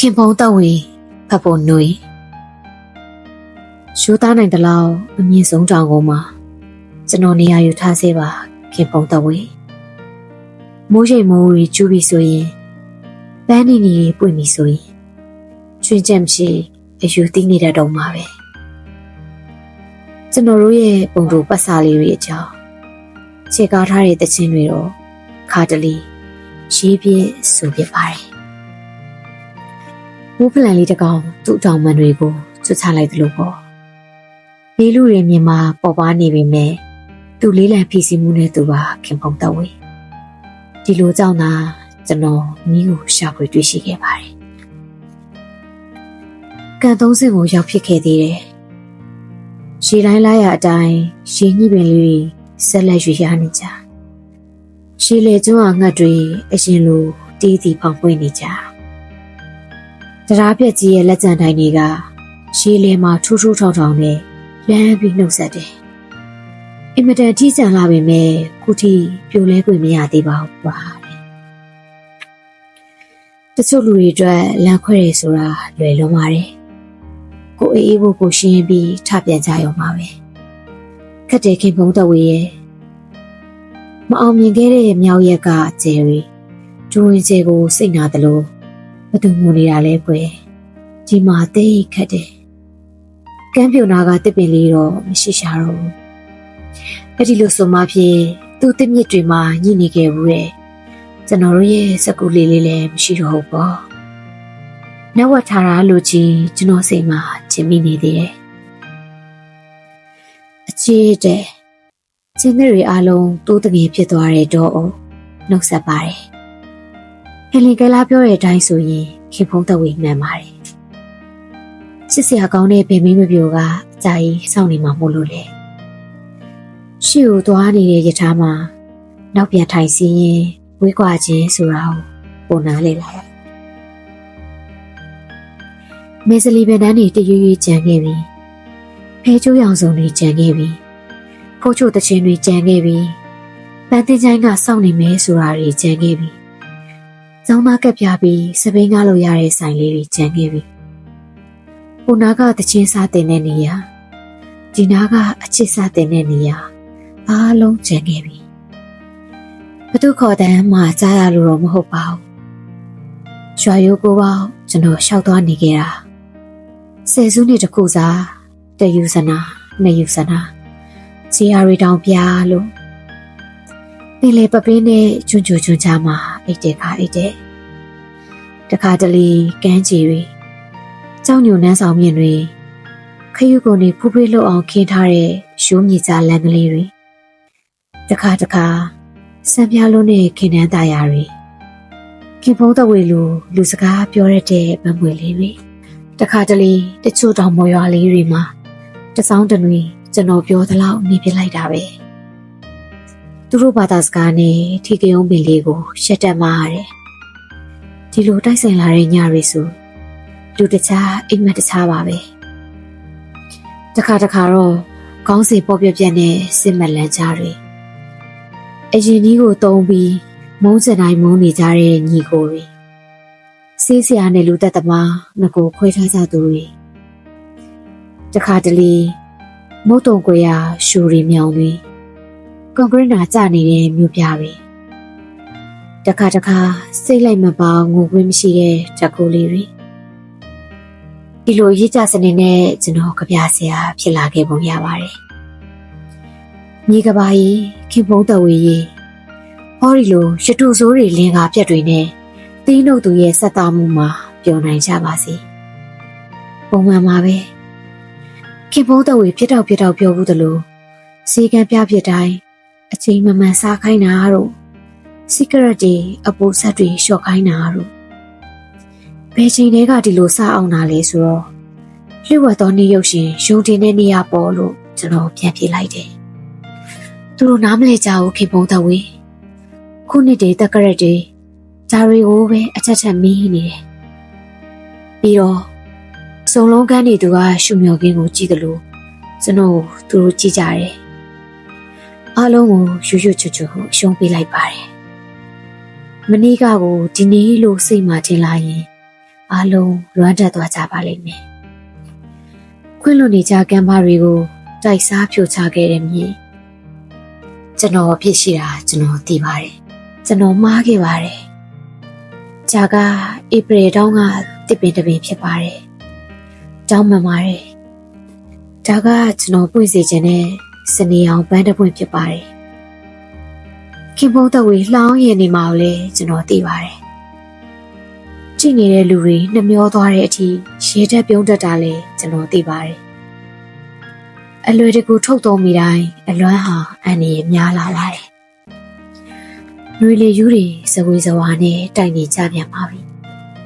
ခင်ဖုံတော့ဝေဖတ်ဖို့နှွေရှိုးသားနိုင်တလောက်အမြင့်ဆုံးတောင်ကုန်မှာကျွန်တော်နေရာယူထားစေပါခင်ဖုံတော့ဝေမိုးရိမ်မိုးရီကျူးပြီဆိုရင်ပန်းနေနေပွင့်ပြီဆိုရင်ချွင်းချက်မရှိအယူသိနေတတ်တော့မှာပဲကျွန်တော်တို့ရဲ့ပုံတူပတ်စာလေးတွေအကြောင်းခြေကားထားတဲ့တခြင်းတွေတော့ခါတလီရေးပြဆိုပြပါတယ်။ မိုးဖလန်လေးတစ်ကောင်သူ့အတောင်မန်တွေကိုချွတ်ချလိုက်သလိုပေါ့။ဘေးလူတွေမြင်မှာပေါ်ပါနေပြီမဲ့သူလေးလံဖြစ်စီမှုနဲ့သူပါခင်ပုံတော့ဝေ။ဒီလိုကြောင့်သာကျွန်တော်မိကိုရှာဖွေတွေ့ရှိခဲ့ပါတယ်။ကန်သုံးစင်ကိုရောက်ဖြစ်ခဲ့သေးတယ်။ရှည်တိုင်းလာရအတိုင်းရှည်ညှိပင်လေးဆက်လက်ရွေရနေကြ။ရှည်လေကျွန်းအငတ်တွေအရင်လိုတီးတီဖောင်ပွင့်နေကြ။ တရားပြက်ကြီးရဲ့လက်ကျန်တိုင်းတွေကရှည်လေမှာထူးထူးထောင်ထောင်နဲ့လမ်းပြီးနှုတ်ဆက်တယ်။အင်မတန်ကြီးကျန်လာပေမဲ့ခုထိပြိုလဲခွင့်မရသေးပါဘူးပါ။တချို့လူတွေအတွက်လမ်းခွဲရဆိုတာလွယ်လုံးပါတယ်။ကိုအေးအေးဖို့ကိုရှင်းပြီးထပြန်ကြရုံပါပဲ။ခက်တယ်ခင်ဖုံးတော်ဝေရဲ့မအောင်မြင်ခဲ့တဲ့မြောက်ရက်ကကျယ်ရီဒူဝင်ကျယ်ကိုစိတ်နာတယ်လို့ ဘသူငိုနေတာလဲကွယ်ဒီမှာတိတ်ခက်တယ်ကမ်းပြူနာကတစ်ပင်လေးတော့မရှိရှာတော့ဘူးအဲ့ဒီလိုဆိုမှဖြစ်သူ့တစ်မြစ်တွေမှာညှိနေခဲ့ဘူးတဲ့ကျွန်တော်တို့ရဲ့စကူလေးလေးလည်းမရှိတော့ဘူးပေါ့နဝတ်ထားတာလို့ချင်းကျွန်တော်စိတ်မှာချင်မိနေသေးတယ်အချစ်တဲ့ကျင်းတွေအားလုံးတိုးတငယ်ဖြစ်သွားတဲ့တော့အောင်နှုတ်ဆက်ပါတယ်။ ဟယ်လီကလာပြောတဲ့အတိုင်းဆိုရင်ခင်ဖုံးသက်ဝေမှန်ပါတယ်။ချစ်စရာကောင်းတဲ့ဗေမင်းမပြိုကအကြာကြီးစောင့်နေမှာမို့လို့လေ။ရှေ့ကိုသွားနေတဲ့ယထာမှာနောက်ပြန်ထိုင်စီရင်ဝေးကွာခြင်းဆိုတာကိုပုံနာလေလာ။မေဇလီဗန်တန်းတွေတရွရွကြံခဲ့ပြီ။ဖဲကျိုးရောင်စုံတွေကြံခဲ့ပြီ။ဖိုးချိုတချင်းတွေကြံခဲ့ပြီ။ပန်းတင်ချိုင်းကစောင့်နေမယ်ဆိုတာတွေကြံခဲ့ပြီ။ ကျောင်းသားကပ်ပြပြီးစပိန်ကားလို့ရတဲ့ဆိုင်လေးတွေကြံခဲ့ပြီ။ပူနာကတချင်းစားတင်တဲ့နေရာဒီနာကအချစ်စားတင်တဲ့နေရာအားလုံးကြံခဲ့ပြီ။ဘသူခေါ်တဲ့မှကြားရလို့တော့မဟုတ်ပါဘူး။ရွာရိုးကိုပေါကျွန်တော်ရှောက်သွားနေခဲ့တာ။ဆယ်စုနှစ်တခုစားတယူစနာနှစ်ယူစနာစီယာရီတောင်ပြားလို့ ပင်လေပပင်းနဲ့ကျွန်းကျွန်းကျွန်းချာမှာအိတ်တဲ့ခါအိတ်တဲ့တခါတလေကန်းကြီးတွေကြောင်ညိုနှန်းဆောင်မြင့်တွေခရုကုန်တွေဖူးဖေးလို့အောင်ခင်းထားတဲ့ရှိုးမြေကြားလမ်းကလေးတွေတခါတခါစံပြားလုံးနဲ့ခင်နှန်းသားယာတွေခင်ဖုံးတဝေလူလူစကားပြောရတဲ့မမွေလေးတွေတခါတလေတချို့တောင်မော်ရွာလေးတွေမှာတစောင်းတနွေကျွန်တော်ပြောသလောက်နေပြလိုက်တာပဲ သူတို့ဘာသာစကားနဲ့ထီကယုံပင်လေးကိုရှက်တက်မှားရတယ်ဒီလိုတိုက်ဆိုင်လာတဲ့ညတွေဆိုလူတခြားအိမ်မက်တခြားပါပဲတခါတခါတော့ကောင်းစီပေါ်ပြပြက်နဲ့စစ်မလန်းကြားတွေအရင်ကြီးကိုတုံးပြီးမုန်းစတိုင်းမုန်းနေကြတဲ့ညီကိုတွေစေးစရာနဲ့လူသက်သမားငကိုခွဲထားကြသူတွေတခါတလေမုတ်တုံကွေရရှူရီမြောင်တွေ ကွန်ကရစ်နာကျနေတဲ့မြို့ပြတွေတခါတခါစိတ်လိုက်မပေါငိုခွင့်မရှိတဲ့တကူလေးတွေဒီလိုရစ်ကြစနေနဲ့ကျွန်တော်ကြပြဆရာဖြစ်လာခဲ့ပုံရပါတယ်ညီကပါကြီးခင်ဖုံးတဝေကြီးဟောဒီလိုရတူဆိုးတွေလင်ကာပြက်တွေနဲ့တီးနှုတ်သူရဲ့ဆက်သားမှုမှာပျော်နိုင်ကြပါစေပုံမှန်ပါပဲခင်ဖုံးတဝေဖြစ်တော့ဖြစ်တော့ပြောဘူးတလို့စီကံပြဖြစ်တိုင်း အချိန်မမှန်စားခိုင်းတာတို့စီကရက်တွေအပူဆက်တွေလျှော့ခိုင်းတာတို့ဘယ်ချိန်တည်းကဒီလိုစားအောင်တာလဲဆိုတော့လျှို့ဝှက်သောနေ့ရုပ်ရှင်ရုံတင်တဲ့နေရာပေါ်လို့ကျွန်တော်ပြန်ပြေးလိုက်တယ်သူတို့နားမလဲကြဘူးခင်ဖုံးတဝေခုနှစ်တည်းတက်ကရက်တွေဂျာရီကိုပဲအချက်ချက်မီးနေတယ်ပြီးတော့စုံလုံးကန်းနေသူကရှုမြော်ခင်းကိုကြည့်တယ်လို့ကျွန်တော်သူတို့ကြည့်ကြတယ် အားလုံးကိုရွရွချွချွအရှုံးပေးလိုက်ပါတယ်မနေ့ကကိုဒီနေ့လို့စိတ်မှထင်လာရင်အားလုံးလွမ်းတက်သွားကြပါလိမ့်မယ်။ခွင့်လွန်နေကြကမ်းပါတွေကိုတိုက်စားဖြိုချခဲ့တဲ့မြင်ကျွန်တော်အဖြစ်ရှိတာကျွန်တော်သိပါတယ်။ကျွန်တော်မှားခဲ့ပါတယ်။ဂျာကဧပြီတောင်းကတစ်ပင်တစ်ပင်ဖြစ်ပါတယ်။တောင်းမှန်ပါတယ်။ဒါကကျွန်တော်ပွင့်စေခြင်းနဲ့ စနေအောင်ပန်းတစ်ပွင့်ဖြစ်ပါတယ်။ခင်ဗျုံးသက်ဝေလှောင်းရင်နေမှာကိုလည်းကျွန်တော်သိပါတယ်။ကြည့်နေတဲ့လူတွေနှမျောသွားတဲ့အထိရေတက်ပြုံးတက်တာလည်းကျွန်တော်သိပါတယ်။အလွယ်တကူထုတ်တော်မိတိုင်းအလွမ်းဟာအန်ဒီများလာပါတယ်။နှွေလေယူတွေစဝေးစဝါနဲ့တိုက်နေကြပြန်ပါပြီ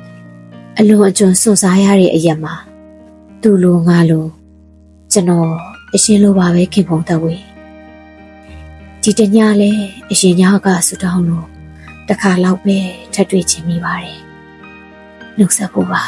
။အလွန်အကျွံစွန့်စားရတဲ့အရက်မှာသူ့လိုငါလိုကျွန်တော် အရှင်လိုပါပဲခင်ဗျုံးသက်ဝေဒီတညလဲအရှင်ညကဆူတောင်းလို့တစ်ခါလောက်ပဲထပ်တွေ့ချင်မိပါတယ်နှုတ်ဆက်ဖို့ပါ